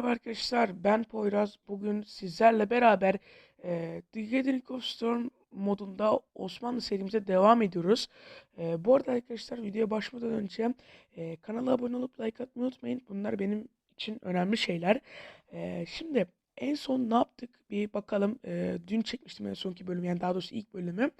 Merhaba arkadaşlar, ben Poyraz. Bugün sizlerle beraber e, The Gathering of Storm modunda Osmanlı serimize devam ediyoruz. E, bu arada arkadaşlar videoya başlamadan önce e, kanala abone olup like atmayı unutmayın. Bunlar benim için önemli şeyler. E, şimdi en son ne yaptık bir bakalım. E, dün çekmiştim en sonki bölüm yani daha doğrusu ilk bölümü.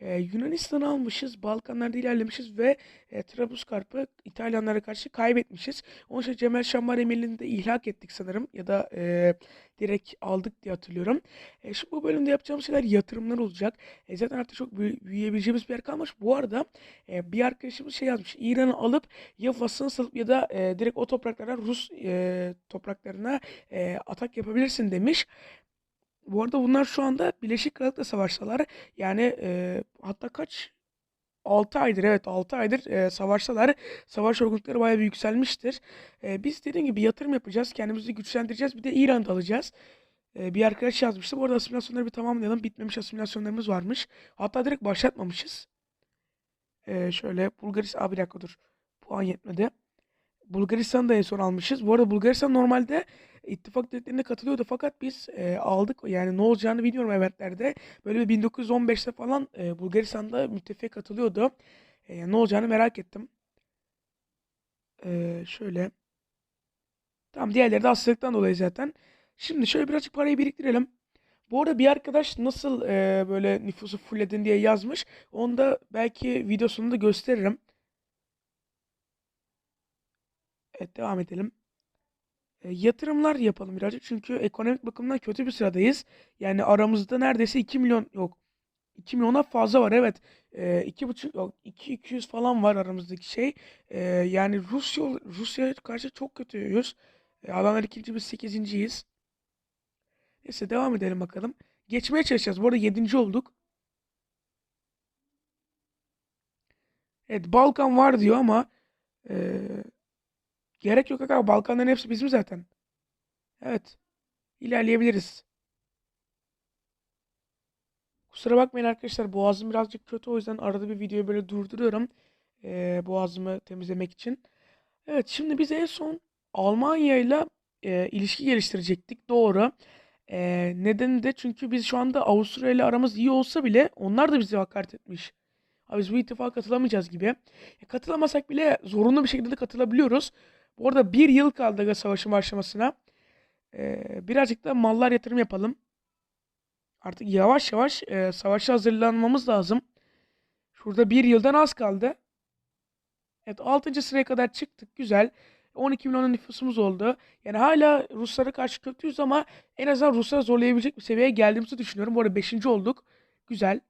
E, Yunanistan'ı almışız, Balkanlarda ilerlemişiz ve e, Trablusgarp'ı İtalyanlara karşı kaybetmişiz. Onun için Cemal Şammar Emirliği'ni de ihlak ettik sanırım ya da e, direkt aldık diye hatırlıyorum. E, şimdi bu bölümde yapacağımız şeyler yatırımlar olacak. E, zaten artık çok büyü- büyüyebileceğimiz bir yer kalmış. Bu arada e, bir arkadaşımız şey yazmış. İran'ı alıp ya Fas'ını salıp ya da e, direkt o topraklara Rus e, topraklarına e, atak yapabilirsin demiş. Bu arada bunlar şu anda Birleşik Krallık'la savaşsalar yani e, hatta kaç 6 aydır evet 6 aydır e, savaşsalar savaş yorgunlukları bayağı bir yükselmiştir. E, biz dediğim gibi yatırım yapacağız. Kendimizi güçlendireceğiz. Bir de İran'da alacağız. E, bir arkadaş yazmıştı. Bu arada asimilasyonları bir tamamlayalım. Bitmemiş asimilasyonlarımız varmış. Hatta direkt başlatmamışız. E, şöyle Bulgaristan... Aa, bir dakika dur. Puan yetmedi. Bulgaristan'ı da en son almışız. Bu arada Bulgaristan normalde ittifak devletlerine katılıyordu fakat biz e, aldık. Yani ne olacağını bilmiyorum eventlerde. Böyle bir 1915'te falan e, Bulgaristan'da müttefiğe katılıyordu. E, ne olacağını merak ettim. E, şöyle. Tamam diğerleri de hastalıktan dolayı zaten. Şimdi şöyle birazcık parayı biriktirelim. Bu arada bir arkadaş nasıl e, böyle nüfusu fullledin diye yazmış. Onu da belki video sonunda gösteririm. Evet devam edelim. E, yatırımlar yapalım birazcık. Çünkü ekonomik bakımdan kötü bir sıradayız. Yani aramızda neredeyse 2 milyon yok. 2 milyona fazla var evet. E, 2,5 yok 2 200 falan var aramızdaki şey. E, yani Rusya Rusya'ya karşı çok kötüyüz. E, adamlar ikinci biz sekizinciyiz. Neyse devam edelim bakalım. Geçmeye çalışacağız. Bu arada 7. olduk. Evet Balkan var diyor ama e, gerek yok aga. Balkanların hepsi bizim zaten. Evet. ilerleyebiliriz. Kusura bakmayın arkadaşlar. Boğazım birazcık kötü. O yüzden arada bir videoyu böyle durduruyorum. Ee, boğazımı temizlemek için. Evet şimdi biz en son Almanya ile ilişki geliştirecektik. Doğru. E, nedeni de çünkü biz şu anda Avusturya ile aramız iyi olsa bile onlar da bizi hakaret etmiş. Abi biz bu ittifaka katılamayacağız gibi. E, katılamasak bile zorunlu bir şekilde de katılabiliyoruz. Bu arada bir yıl kaldı aga savaşın başlamasına. E, birazcık da mallar yatırım yapalım. Artık yavaş yavaş e, savaşa hazırlanmamız lazım. Şurada bir yıldan az kaldı. Evet 6. sıraya kadar çıktık. Güzel. 12 milyon nüfusumuz oldu. Yani hala Ruslara karşı kötüyüz ama en azından Rusları zorlayabilecek bir seviyeye geldiğimizi düşünüyorum. Bu arada 5. olduk. Güzel.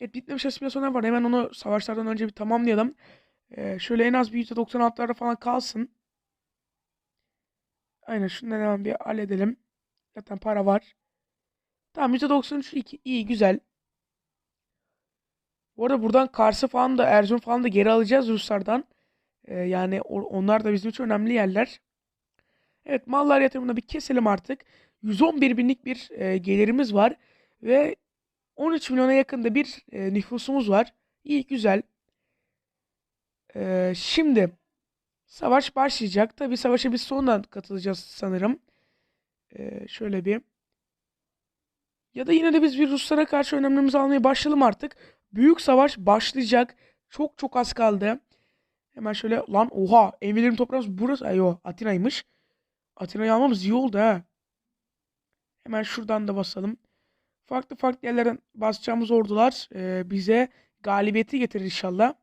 Evet bitmemiş asimilasyonlar var. Hemen onu savaşlardan önce bir tamamlayalım. Ee, şöyle en az bir %96'larda falan kalsın. Aynen şunları hemen bir halledelim. Zaten para var. Tamam %93 iyi, iyi güzel. Bu arada buradan Kars'ı falan da Erzurum falan da geri alacağız Ruslardan. Ee, yani onlar da bizim için önemli yerler. Evet mallar yatırımını bir keselim artık. 111 binlik bir e, gelirimiz var. Ve 13 milyona yakında bir e, nüfusumuz var. İyi güzel. Ee, şimdi savaş başlayacak. Tabii savaşa biz sonradan katılacağız sanırım. Ee, şöyle bir. Ya da yine de biz bir Ruslara karşı önlemlerimizi almaya başlayalım artık. Büyük savaş başlayacak. Çok çok az kaldı. Hemen şöyle lan oha Emirlerin toprağımız burası. Ay o Atina'ymış. Atina'yı almamız iyi oldu ha. Hemen şuradan da basalım. Farklı farklı yerlerden basacağımız ordular e, bize galibiyeti getirir inşallah.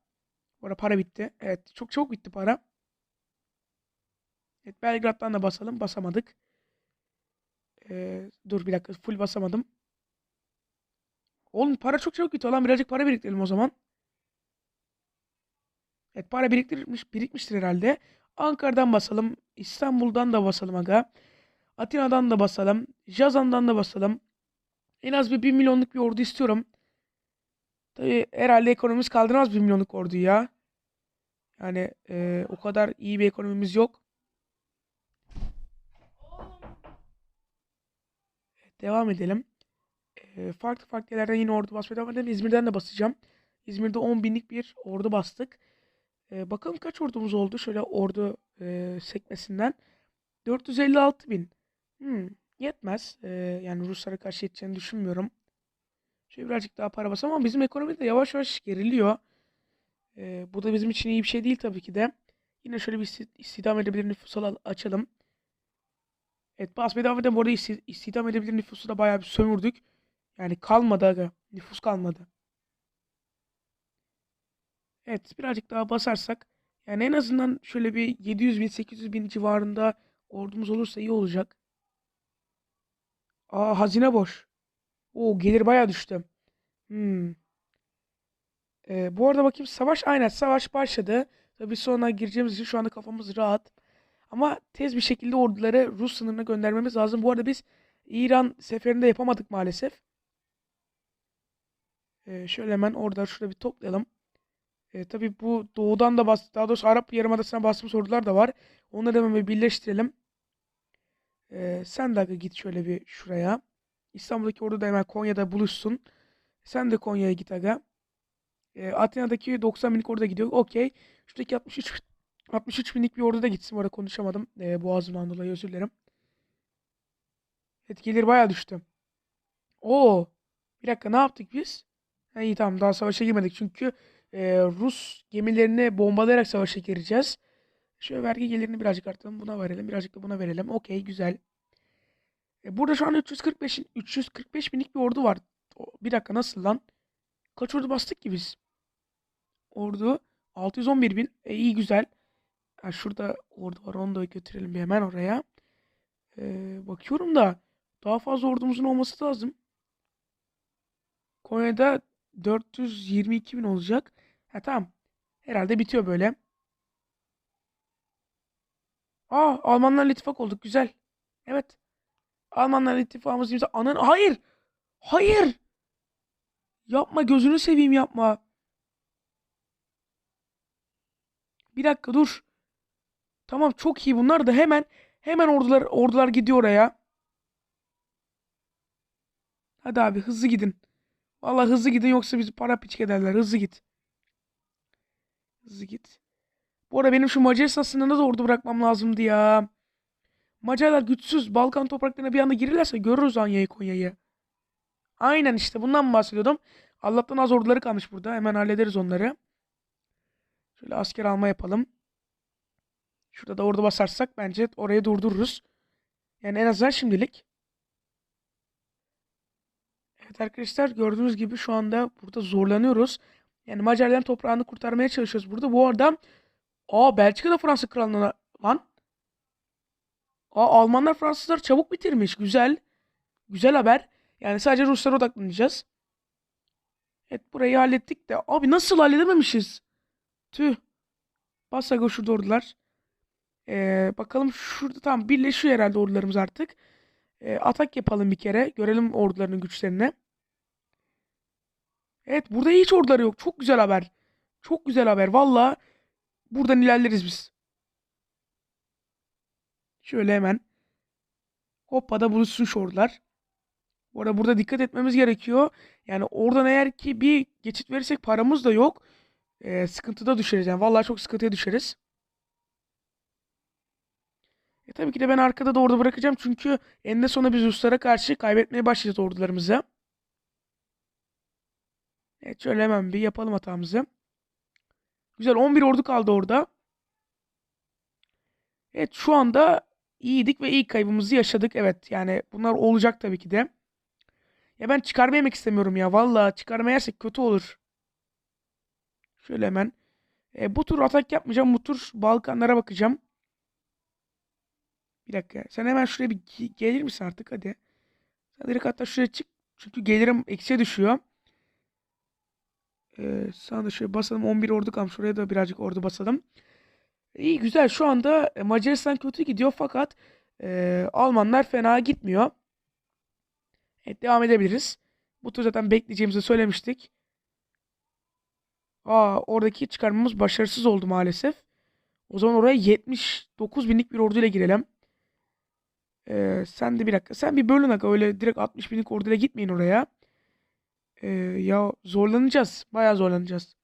Bu arada para bitti. Evet çok çok bitti para. Evet Belgrad'dan da basalım. Basamadık. Ee, dur bir dakika full basamadım. Oğlum para çok çabuk bitiyor lan. Birazcık para biriktirelim o zaman. Evet para biriktirmiş, birikmiştir herhalde. Ankara'dan basalım. İstanbul'dan da basalım aga. Atina'dan da basalım. Jazan'dan da basalım. En az bir 1 milyonluk bir ordu istiyorum. Tabii herhalde ekonomimiz kaldıramaz 1 milyonluk orduyu ya. Yani e, o kadar iyi bir ekonomimiz yok. Devam edelim. E, farklı farklı yerlerden yine ordu basmaya devam edelim. İzmir'den de basacağım. İzmir'de 10 binlik bir ordu bastık. E, bakalım kaç ordumuz oldu şöyle ordu e, sekmesinden. 456 bin. Hmm, yetmez. Ee, yani Ruslara karşı yeteceğini düşünmüyorum. Şöyle birazcık daha para bas ama bizim ekonomi de yavaş yavaş geriliyor. Ee, bu da bizim için iyi bir şey değil tabii ki de. Yine şöyle bir isti- istihdam edebilir nüfus al- açalım. Evet devam edelim. Bu arada isti- istihdam edebilir nüfusu da bayağı bir sömürdük. Yani kalmadı aga. Nüfus kalmadı. Evet birazcık daha basarsak. Yani en azından şöyle bir 700 bin 800 bin civarında ordumuz olursa iyi olacak. Aa hazine boş. Oo gelir bayağı düştü. Hmm. Ee, bu arada bakayım savaş aynen savaş başladı. Tabii sonra gireceğimiz için şu anda kafamız rahat. Ama tez bir şekilde orduları Rus sınırına göndermemiz lazım. Bu arada biz İran seferinde yapamadık maalesef. Ee, şöyle hemen orada şurada bir toplayalım. Ee, tabii bu doğudan da bas, daha doğrusu Arap Yarımadası'na bastığımız ordular da var. Onları hemen bir birleştirelim. Ee, sen aga git şöyle bir şuraya. İstanbul'daki ordu da hemen Konya'da buluşsun. Sen de Konya'ya git aga. Ee, Atina'daki 90 binlik ordu da gidiyor. Okey. Şuradaki 63 63 binlik bir ordu da gitsin. Bu arada konuşamadım. Ee, boğazımdan dolayı özür dilerim. Evet gelir bayağı düştü. Oo. Bir dakika ne yaptık biz? Ha, iyi tamam daha savaşa girmedik. Çünkü e, Rus gemilerini bombalayarak savaşa gireceğiz. Şöyle vergi gelirini birazcık arttıralım. Buna verelim. Birazcık da buna verelim. Okey güzel. E, burada şu an 345 345 binlik bir ordu var. Bir dakika nasıl lan? Kaç ordu bastık ki biz? Ordu 611 bin. E, iyi güzel. Ha, şurada ordu var. Onu da götürelim bir hemen oraya. E, bakıyorum da daha fazla ordumuzun olması lazım. Konya'da 422 bin olacak. Ha tamam. Herhalde bitiyor böyle. Aa Almanlarla ittifak olduk. Güzel. Evet. Almanlarla ittifakımız imza. Anan hayır. Hayır. Yapma gözünü seveyim yapma. Bir dakika dur. Tamam çok iyi bunlar da hemen hemen ordular ordular gidiyor oraya. Hadi abi hızlı gidin. Vallahi hızlı gidin yoksa bizi para piçik ederler. Hızlı git. Hızlı git. Bu arada benim şu Macaristan sınırına da ordu bırakmam lazımdı ya. Macarlar güçsüz. Balkan topraklarına bir anda girirlerse görürüz Anya'yı Konya'yı. Aynen işte bundan bahsediyordum. Allah'tan az orduları kalmış burada. Hemen hallederiz onları. Şöyle asker alma yapalım. Şurada da ordu basarsak bence orayı durdururuz. Yani en azından şimdilik. Evet arkadaşlar gördüğünüz gibi şu anda burada zorlanıyoruz. Yani Macarların toprağını kurtarmaya çalışıyoruz burada. Bu arada aa Belçika da Fransa krallığına lan. Aa Almanlar Fransızlar çabuk bitirmiş. Güzel. Güzel haber. Yani sadece Ruslara odaklanacağız. Evet burayı hallettik de. Abi nasıl halledememişiz? Tüh. Bas aga şurada ordular. Ee, bakalım şurada tam birleşiyor herhalde ordularımız artık. Ee, atak yapalım bir kere. Görelim ordularının güçlerini. Evet burada hiç orduları yok. Çok güzel haber. Çok güzel haber. Valla buradan ilerleriz biz. Şöyle hemen. Hoppa da buluşsun şu ordular. Bu arada burada dikkat etmemiz gerekiyor. Yani oradan eğer ki bir geçit verirsek paramız da yok. Ee, sıkıntıda düşeriz. Yani vallahi çok sıkıntıya düşeriz. E tabii ki de ben arkada da orada bırakacağım. Çünkü eninde sonunda biz Ruslara karşı kaybetmeye başlayacağız ordularımızı. Evet şöyle hemen bir yapalım hatamızı. Güzel 11 ordu kaldı orada. Evet şu anda iyiydik ve ilk kaybımızı yaşadık. Evet yani bunlar olacak tabii ki de. Ya ben çıkarma yemek istemiyorum ya. Vallahi çıkarma yersek kötü olur. Şöyle hemen. E, bu tur atak yapmayacağım. Bu tur Balkanlara bakacağım. Bir dakika. Sen hemen şuraya bir ge- gelir misin artık hadi. Sen direkt hatta şuraya çık. Çünkü gelirim eksiye düşüyor. Ee, sana da şöyle basalım. 11 ordu kalmış. Şuraya da birazcık ordu basalım. İyi güzel. Şu anda e, Macaristan kötü gidiyor fakat e, Almanlar fena gitmiyor. Evet devam edebiliriz. Bu tur zaten bekleyeceğimizi söylemiştik. Aa oradaki çıkarmamız başarısız oldu maalesef. O zaman oraya 79 binlik bir orduyla girelim. Ee, sen de bir dakika. Sen bir bölün aga. Öyle direkt 60 binlik orduyla gitmeyin oraya. Ee, ya zorlanacağız. Bayağı zorlanacağız.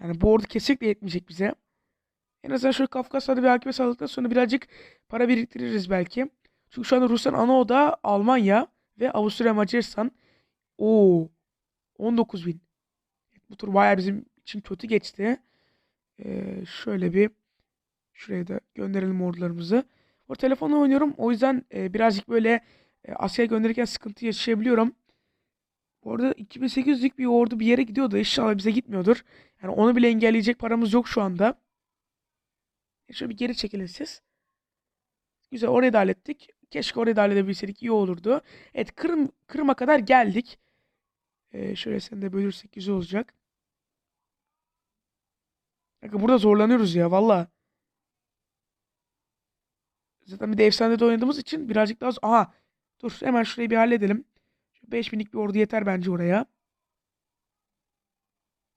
Yani bu ordu kesinlikle yetmeyecek bize. En azından şöyle Kafkaslar'da bir hakime sağladıktan sonra birazcık para biriktiririz belki. Çünkü şu anda Rusların ana odağı Almanya ve Avusturya Macaristan. Oo 19 bin. Bu tur bayağı bizim için kötü geçti. Ee, şöyle bir şuraya da gönderelim ordularımızı. O telefonla oynuyorum. O yüzden e, birazcık böyle e, Asya'ya gönderirken sıkıntı yaşayabiliyorum. Bu arada 2800'lük bir ordu bir yere gidiyordu. İnşallah bize gitmiyordur. Yani onu bile engelleyecek paramız yok şu anda. Şöyle bir geri çekilin siz. Güzel orayı da hallettik. Keşke orayı da halledebilseydik iyi olurdu. Evet Kırım, Kırım'a kadar geldik. Ee, şöyle seni de bölürsek güzel olacak. Bakın burada zorlanıyoruz ya valla. Zaten bir de efsanede oynadığımız için birazcık daha... Aha dur hemen şurayı bir halledelim. Şu 5000'lik bir ordu yeter bence oraya.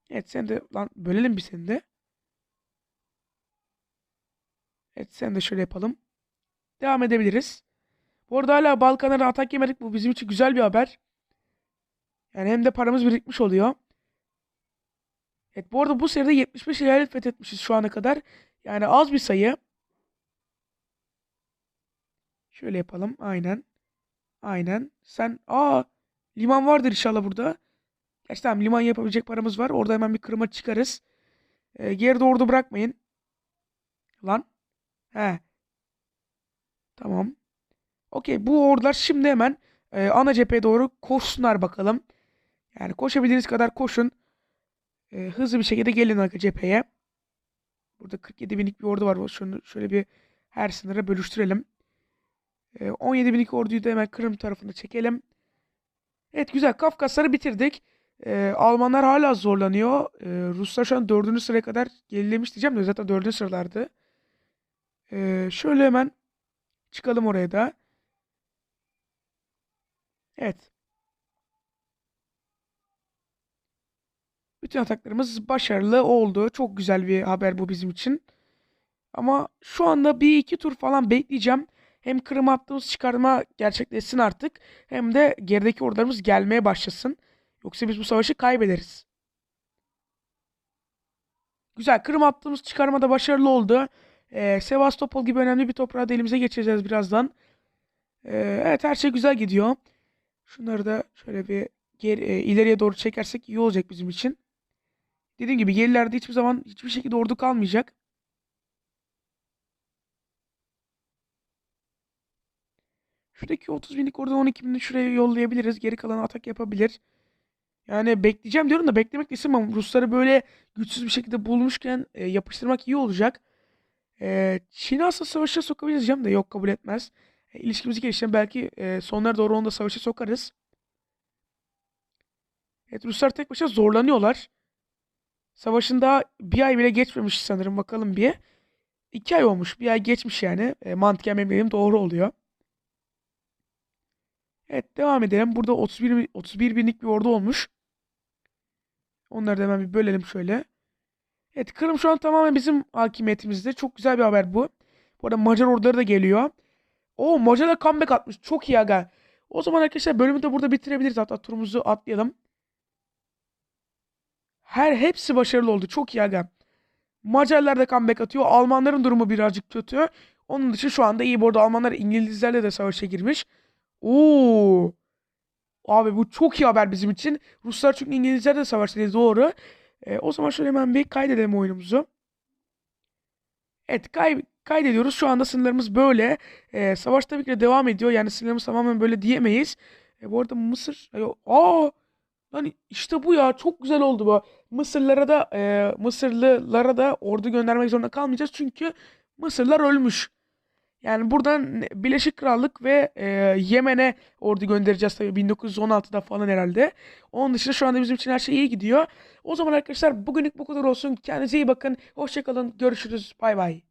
Evet sen de lan bölelim bir seni de. Evet sen de şöyle yapalım. Devam edebiliriz. Bu arada hala Balkanlara atak yemedik. Bu bizim için güzel bir haber. Yani hem de paramız birikmiş oluyor. Evet bu arada bu seride 75 eyalet fethetmişiz şu ana kadar. Yani az bir sayı. Şöyle yapalım. Aynen. Aynen. Sen aa liman vardır inşallah burada. Gerçi tamam liman yapabilecek paramız var. Orada hemen bir kırıma çıkarız. Ee, geride ordu bırakmayın. Lan. He. Tamam. Okey bu ordular şimdi hemen e, ana cepheye doğru koşsunlar bakalım. Yani koşabildiğiniz kadar koşun. E, hızlı bir şekilde gelin arka cepheye. Burada 47 binlik bir ordu var. Şunu şöyle bir her sınıra bölüştürelim. E, 17 binlik orduyu da hemen Kırım tarafına çekelim. Evet güzel Kafkasları bitirdik. E, Almanlar hala zorlanıyor. E, Ruslar şu an 4. sıraya kadar gerilemiş diyeceğim de zaten 4. sıralardı. E, şöyle hemen çıkalım oraya da. Evet. Bütün ataklarımız başarılı oldu. Çok güzel bir haber bu bizim için. Ama şu anda bir iki tur falan bekleyeceğim. Hem Kırım attığımız çıkarma gerçekleşsin artık. Hem de gerideki ordularımız gelmeye başlasın. Yoksa biz bu savaşı kaybederiz. Güzel. Kırım attığımız çıkarma da başarılı oldu. Ee, Sevastopol gibi önemli bir toprağı da elimize geçireceğiz birazdan. Ee, evet her şey güzel gidiyor. Şunları da şöyle bir geri, e, ileriye doğru çekersek iyi olacak bizim için. Dediğim gibi gerilerde hiçbir zaman hiçbir şekilde ordu kalmayacak. Şuradaki 30 binlik oradan 12 binini şuraya yollayabiliriz. Geri kalanı atak yapabilir. Yani bekleyeceğim diyorum da beklemek istemem. Rusları böyle güçsüz bir şekilde bulmuşken e, yapıştırmak iyi olacak. E, Çin'i aslında savaşa sokabiliriz diyeceğim de yok kabul etmez. E, ilişkimizi geliştirelim. Belki e, sonlara doğru onu da savaşa sokarız. Evet Ruslar tek başına zorlanıyorlar. Savaşın daha bir ay bile geçmemiş sanırım. Bakalım bir. İki ay olmuş. Bir ay geçmiş yani. E, mantıken benim dediğim doğru oluyor. Evet devam edelim. Burada 31, 31 binlik bir ordu olmuş. Onları da hemen bir bölelim şöyle. Evet Kırım şu an tamamen bizim hakimiyetimizde. Çok güzel bir haber bu. Bu arada Macar orduları da geliyor. O Macar'a comeback atmış. Çok iyi aga. O zaman arkadaşlar bölümü de burada bitirebiliriz. Hatta turumuzu atlayalım. Her hepsi başarılı oldu. Çok iyi aga. Macarlar da comeback atıyor. Almanların durumu birazcık kötü. Onun dışı şu anda iyi. Bu arada Almanlar İngilizlerle de savaşa girmiş. Oo. Abi bu çok iyi haber bizim için. Ruslar çünkü İngilizlerle de savaştı doğru. E, o zaman şöyle hemen bir kaydedelim oyunumuzu. Evet kay kaydediyoruz. Şu anda sınırlarımız böyle. E, savaş tabii ki de devam ediyor. Yani sınırlarımız tamamen böyle diyemeyiz. E, bu arada Mısır... Aa! Lan işte bu ya. Çok güzel oldu bu. Mısırlara da e, Mısırlılara da ordu göndermek zorunda kalmayacağız. Çünkü Mısırlar ölmüş. Yani buradan Birleşik Krallık ve e, Yemen'e ordu göndereceğiz tabii 1916'da falan herhalde. Onun dışında şu anda bizim için her şey iyi gidiyor. O zaman arkadaşlar bugünlük bu kadar olsun. Kendinize iyi bakın. Hoşçakalın. Görüşürüz. Bay bay.